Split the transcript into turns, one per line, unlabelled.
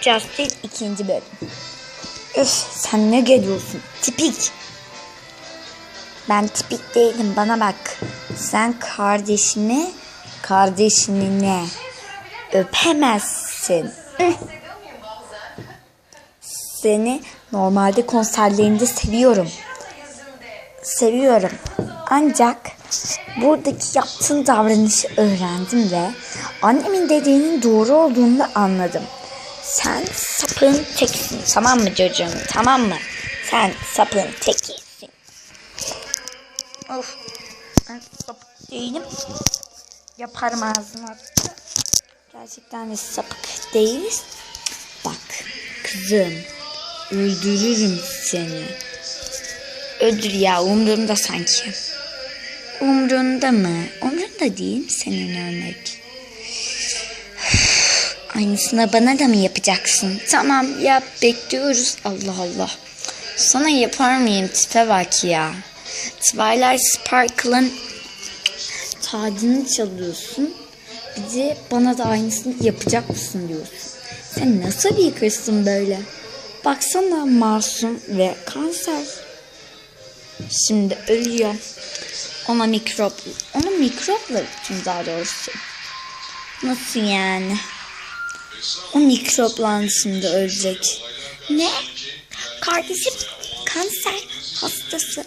Justice ikinci bölüm. Üf sen ne geliyorsun? Tipik. Ben tipik değilim bana bak. Sen kardeşini kardeşini ne? Öpemezsin. Seni normalde konserlerinde seviyorum. Seviyorum. Ancak buradaki yaptığın davranışı öğrendim ve annemin dediğinin doğru olduğunu anladım. Sen sapığın tekisin tamam mı çocuğum tamam mı? Sen sapığın tekisin. Of ben sapık değilim. Yaparım ağzına. Gerçekten de sapık değiliz. Bak kızım öldürürüm seni. Öldür ya umrumda sanki. Umrunda mı? Umrunda değil senin ölmek? Aynısını bana da mı yapacaksın? Tamam yap bekliyoruz. Allah Allah. Sana yapar mıyım? Tipe bak ya. Twilight Sparkle'ın tacını çalıyorsun. Bir de bana da aynısını yapacak mısın diyorsun. Sen nasıl bir kızsın böyle? Baksana masum ve kanser. Şimdi ölüyor. Ona mikrop, onu mikropla için daha doğrusu. Nasıl yani? O mikropla şimdi ölecek. Ne? Kardeşim kanser hastası.